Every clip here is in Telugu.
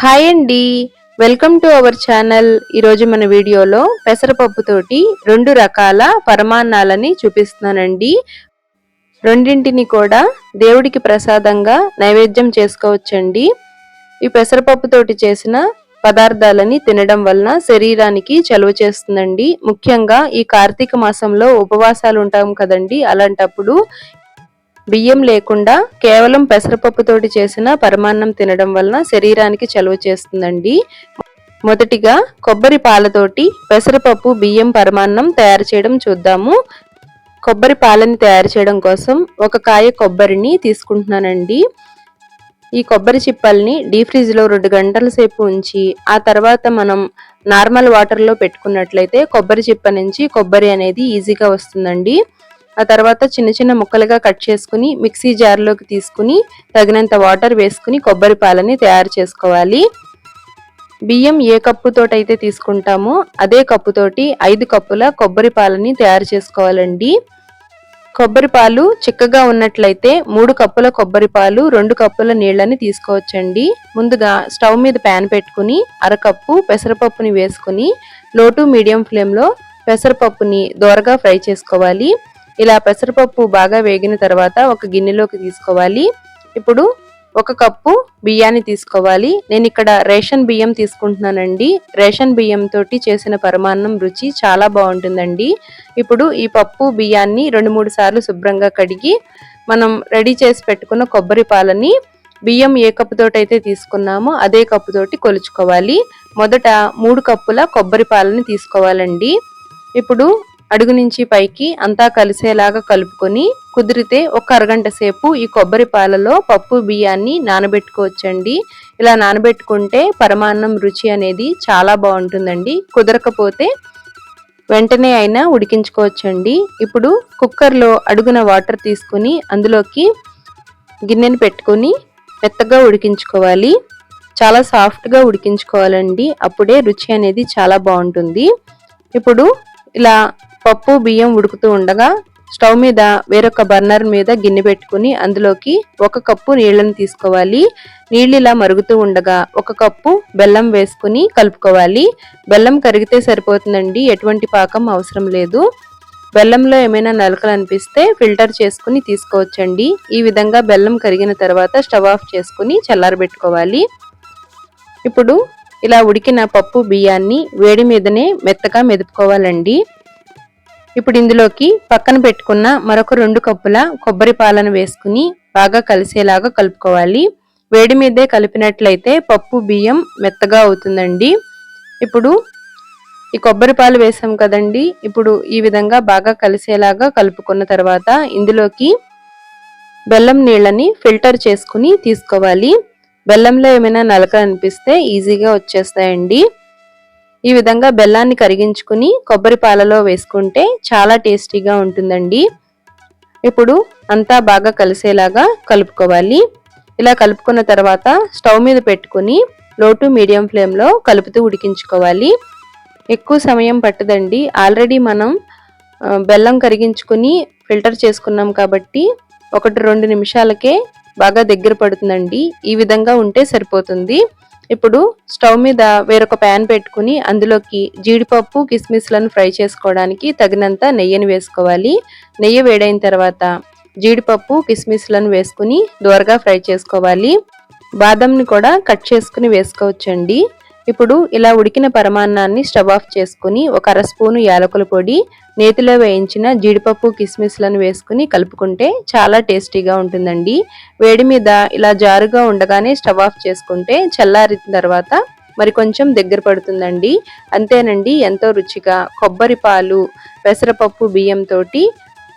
హాయ్ అండి. Welcome to our channel. ఈరోజు మన వీడియోలో పెసరపప్పుతోటి రెండు రకాల పరమాన్నాలని చూపిస్తున్నానండి. రెండింటిని కూడా దేవుడికి ప్రసాదంగా నైవేద్యం చేసుకోవచ్చండి. ఈ పెసరపప్పుతోటి చేసిన పదార్థాలని తినడం వలన శరీరానికి చలువ చేస్తుందండి. ముఖ్యంగా ఈ కార్తీక మాసంలో ఉపవాసాలు ఉంటాం కదండి. అలాంటప్పుడు బియ్యం లేకుండా కేవలం పెసరపప్పుతోటి చేసిన పరమాన్నం తినడం వలన శరీరానికి చలువ చేస్తుందండి. మొదటిగా కొబ్బరి పాలతోటి పెసరపప్పు బియ్యం పరమాన్నం తయారు చేయడం చూద్దాము. కొబ్బరి పాలని తయారు చేయడం కోసం ఒక కాయ కొబ్బరిని తీసుకుంటున్నానండి. ఈ కొబ్బరి చిప్పల్ని డీ ఫ్రిడ్జ్లో రెండు గంటల సేపు ఉంచి ఆ తర్వాత మనం నార్మల్ వాటర్లో పెట్టుకున్నట్లయితే కొబ్బరి చిప్ప నుంచి కొబ్బరి అనేది ఈజీగా వస్తుందండి. ఆ తర్వాత చిన్న చిన్న ముక్కలుగా కట్ చేసుకుని మిక్సీ జార్లోకి తీసుకుని తగినంత వాటర్ వేసుకుని కొబ్బరి పాలని తయారు చేసుకోవాలి. బియ్యం ఏ కప్పుతోటైతే తీసుకుంటామో అదే కప్పుతోటి ఐదు కప్పుల కొబ్బరి పాలని తయారు చేసుకోవాలండి. కొబ్బరి పాలు చిక్కగా ఉన్నట్లయితే మూడు కప్పుల కొబ్బరి పాలు రెండు కప్పుల నీళ్ళని తీసుకోవచ్చండి. ముందుగా స్టవ్ మీద ప్యాన్ పెట్టుకుని అరకప్పు పెసరపప్పుని వేసుకుని లో టు మీడియం ఫ్లేమ్లో పెసరపప్పుని దోరగా ఫ్రై చేసుకోవాలి. ఇలా పెసరపప్పు బాగా వేగిన తర్వాత ఒక గిన్నెలోకి తీసుకోవాలి. ఇప్పుడు ఒక కప్పు బియ్యాన్ని తీసుకోవాలి. నేను ఇక్కడ రేషన్ బియ్యం తీసుకుంటున్నానండి. రేషన్ బియ్యం తోటి చేసిన పరమాన్నం రుచి చాలా బాగుంటుందండి. ఇప్పుడు ఈ పప్పు బియ్యాన్ని రెండు మూడు సార్లు శుభ్రంగా కడిగి మనం రెడీ చేసి పెట్టుకున్న కొబ్బరి పాలని బియ్యం ఏ కప్పుతోటైతే తీసుకున్నామో అదే కప్పుతోటి కొలుచుకోవాలి. మొదట మూడు కప్పుల కొబ్బరి పాలని తీసుకోవాలండి. ఇప్పుడు అడుగు నుంచి పైకి అంతా కలిసేలాగా కలుపుకొని కుదిరితే ఒక అరగంట సేపు ఈ కొబ్బరి పాలలో పప్పు బియ్యాన్ని నానబెట్టుకోవచ్చండి. ఇలా నానబెట్టుకుంటే పరమాన్నం రుచి అనేది చాలా బాగుంటుందండి. కుదరకపోతే వెంటనే అయినా ఉడికించుకోవచ్చండి. ఇప్పుడు కుక్కర్లో అడుగున వాటర్ తీసుకుని అందులోకి గిన్నెని పెట్టుకొని మెత్తగా ఉడికించుకోవాలి. చాలా సాఫ్ట్గా ఉడికించుకోవాలండి. అప్పుడే రుచి అనేది చాలా బాగుంటుంది. ఇప్పుడు ఇలా పప్పు బియ్యం ఉడుకుతూ ఉండగా స్టవ్ మీద వేరొక బర్నర్ మీద గిన్నె పెట్టుకుని అందులోకి ఒక కప్పు నీళ్ళను తీసుకోవాలి. నీళ్ళు ఇలా మరుగుతూ ఉండగా ఒక కప్పు బెల్లం వేసుకుని కలుపుకోవాలి. బెల్లం కరిగితే సరిపోతుందండి ఎటువంటి పాకం అవసరం లేదు. బెల్లంలో ఏమైనా నలకలు అనిపిస్తే ఫిల్టర్ చేసుకుని తీసుకోవచ్చండి. ఈ విధంగా బెల్లం కరిగిన తర్వాత స్టవ్ ఆఫ్ చేసుకుని చల్లారబెట్టుకోవాలి. ఇప్పుడు ఇలా ఉడికిన పప్పు బియ్యాన్ని వేడి మీదనే మెత్తగా మెదుపుకోవాలండి. ఇప్పుడు ఇందులోకి పక్కన పెట్టుకున్న మరొక రెండు కప్పుల కొబ్బరి పాలను వేసుకుని బాగా కలిసేలాగా కలుపుకోవాలి. వేడి మీదే కలిపినట్లయితే పప్పు బియ్యం మెత్తగా అవుతుందండి. ఇప్పుడు ఈ కొబ్బరి పాలు వేసాం కదండి. ఇప్పుడు ఈ విధంగా బాగా కలిసేలాగా కలుపుకున్న తర్వాత ఇందులోకి బెల్లం నీళ్ళని ఫిల్టర్ చేసుకుని తీసుకోవాలి. బెల్లంలో ఏమైనా నలక అనిపిస్తే ఈజీగా వచ్చేస్తాయండి. ఈ విధంగా బెల్లాన్ని కరిగించుకుని కొబ్బరి పాలలో వేసుకుంటే చాలా టేస్టీగా ఉంటుందండి. ఇప్పుడు అంతా బాగా కలిసేలాగా కలుపుకోవాలి. ఇలా కలుపుకున్న తర్వాత స్టవ్ మీద పెట్టుకుని లో టు మీడియం ఫ్లేమ్లో కలుపుతూ ఉడికించుకోవాలి. ఎక్కువ సమయం పట్టదండి. ఆల్రెడీ మనం బెల్లం కరిగించుకుని ఫిల్టర్ చేసుకున్నాం కాబట్టి ఒకటి రెండు నిమిషాలకే బాగా దగ్గర పడుతుందండి. ఈ విధంగా ఉంటే సరిపోతుంది. ఇప్పుడు స్టవ్ మీద వేరొక ప్యాన్ పెట్టుకుని అందులోకి జీడిపప్పు కిస్మిస్లను ఫ్రై చేసుకోవడానికి తగినంత నెయ్యిని వేసుకోవాలి. నెయ్యి వేడైన తర్వాత జీడిపప్పు కిస్మిస్లను వేసుకుని దోరగా ఫ్రై చేసుకోవాలి. బాదంని కూడా కట్ చేసుకుని వేసుకోవచ్చండి. ఇప్పుడు ఇలా ఉడికిన పరమాన్నాన్ని స్టవ్ ఆఫ్ చేసుకుని ఒక అర స్పూను యాలకుల పొడి నేతిలో వేయించిన జీడిపప్పు కిస్మిస్లను వేసుకుని కలుపుకుంటే చాలా టేస్టీగా ఉంటుందండి. వేడి మీద ఇలా జారుగా ఉండగానే స్టవ్ ఆఫ్ చేసుకుంటే చల్లారిన తర్వాత మరి కొంచెం దగ్గర పడుతుందండి. అంతేనండి ఎంతో రుచిగా కొబ్బరి పాలు పెసరపప్పు బియ్యంతో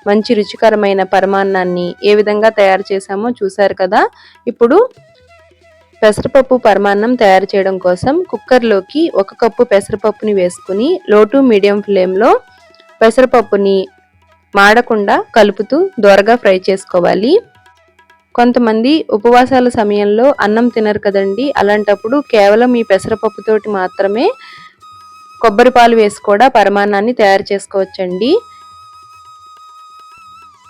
మంచి రుచికరమైన పరమాన్నాన్ని ఏ విధంగా తయారు చేసామో చూసారు కదా. ఇప్పుడు పెసరపప్పు పరమాన్నం తయారు చేయడం కోసం కుక్కర్లోకి ఒక కప్పు పెసరపప్పుని వేసుకుని లో టు మీడియం ఫ్లేమ్లో పెసరపప్పుని మాడకుండా కలుపుతూ దోరగా ఫ్రై చేసుకోవాలి. కొంతమంది ఉపవాసాల సమయంలో అన్నం తినరు కదండి అలాంటప్పుడు కేవలం ఈ పెసరపప్పుతోటి మాత్రమే కొబ్బరి పాలు వేసి కూడా పరమాన్నాన్ని తయారు చేసుకోవచ్చండి.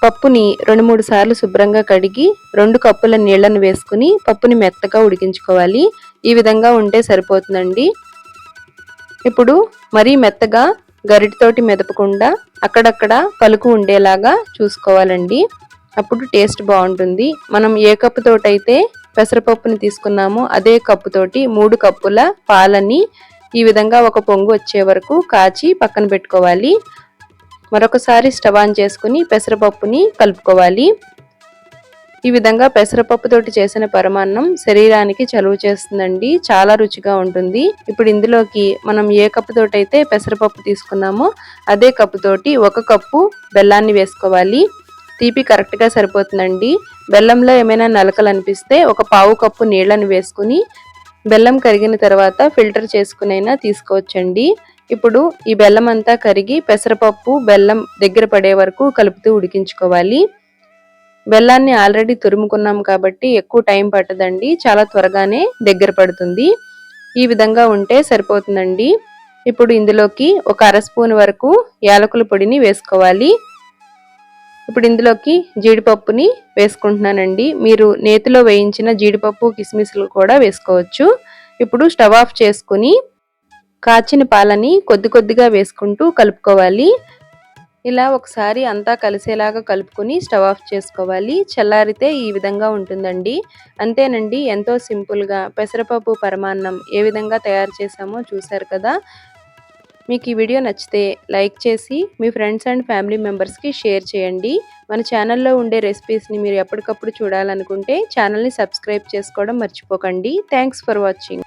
పప్పుని రెండు మూడు సార్లు శుభ్రంగా కడిగి రెండు కప్పుల నీళ్ళను వేసుకుని పప్పుని మెత్తగా ఉడికించుకోవాలి. ఈ విధంగా ఉంటే సరిపోతుందండి. ఇప్పుడు మరీ మెత్తగా గరిటితోటి మెదపకుండా అక్కడక్కడ పలుకు ఉండేలాగా చూసుకోవాలండి. అప్పుడు టేస్ట్ బాగుంటుంది. మనం ఏ కప్పుతోటైతే పెసరపప్పుని తీసుకున్నామో అదే కప్పుతోటి మూడు కప్పుల పాలని ఈ విధంగా ఒక పొంగు వచ్చే వరకు కాచి పక్కన పెట్టుకోవాలి. మరొకసారి స్టవ్ ఆన్ చేసుకుని పెసరపప్పుని కలుపుకోవాలి. ఈ విధంగా పెసరపప్పుతోటి చేసిన పరమాన్నం శరీరానికి చలువ చేస్తుందండి. చాలా రుచిగా ఉంటుంది. ఇప్పుడు ఇందులోకి మనం ఏ కప్పుతోటి అయితే పెసరపప్పు తీసుకున్నామో అదే కప్పుతోటి ఒక కప్పు బెల్లాన్ని వేసుకోవాలి. తీపి కరెక్ట్గా సరిపోతుందండి. బెల్లంలో ఏమైనా నలకలు అనిపిస్తే ఒక పావు కప్పు నీళ్ళని వేసుకుని బెల్లం కరిగిన తర్వాత ఫిల్టర్ చేసుకునైనా తీసుకోవచ్చండి. ఇప్పుడు ఈ బెల్లం అంతా కరిగి పెసరపప్పు బెల్లం దగ్గర పడే వరకు కలుపుతూ ఉడికించుకోవాలి. బెల్లాన్ని ఆల్రెడీ తురుముకున్నాం కాబట్టి ఎక్కువ టైం పట్టదండి. చాలా త్వరగానే దగ్గర పడుతుంది. ఈ విధంగా ఉంటే సరిపోతుందండి. ఇప్పుడు ఇందులోకి ఒక అర స్పూన్ వరకు యాలకుల పొడిని వేసుకోవాలి. ఇప్పుడు ఇందులోకి జీడిపప్పుని వేసుకుంటున్నానండి. మీరు నేతిలో వేయించిన జీడిపప్పు కిస్మిస్లు కూడా వేసుకోవచ్చు. ఇప్పుడు స్టవ్ ఆఫ్ చేసుకుని కాచిన పాలని కొద్ది కొద్దిగా వేసుకుంటూ కలుపుకోవాలి. ఇలా ఒకసారి అంతా కలిసేలాగా కలుపుకొని స్టవ్ ఆఫ్ చేసుకోవాలి. చల్లారితే ఈ విధంగా ఉంటుందండి. అంతేనండి ఎంతో సింపుల్గా పెసరపప్పు పరమాన్నం ఏ విధంగా తయారు చేసామో చూశారు కదా? మీకు ఈ వీడియో నచ్చితే లైక్ చేసి మీ ఫ్రెండ్స్ అండ్ ఫ్యామిలీ మెంబర్స్కి షేర్ చేయండి. మన ఛానల్లో ఉండే రెసిపీస్ని మీరు ఎప్పటికప్పుడు చూడాలనుకుంటే ఛానల్ని సబ్స్క్రైబ్ చేసుకోవడం మర్చిపోకండి. Thanks for watching.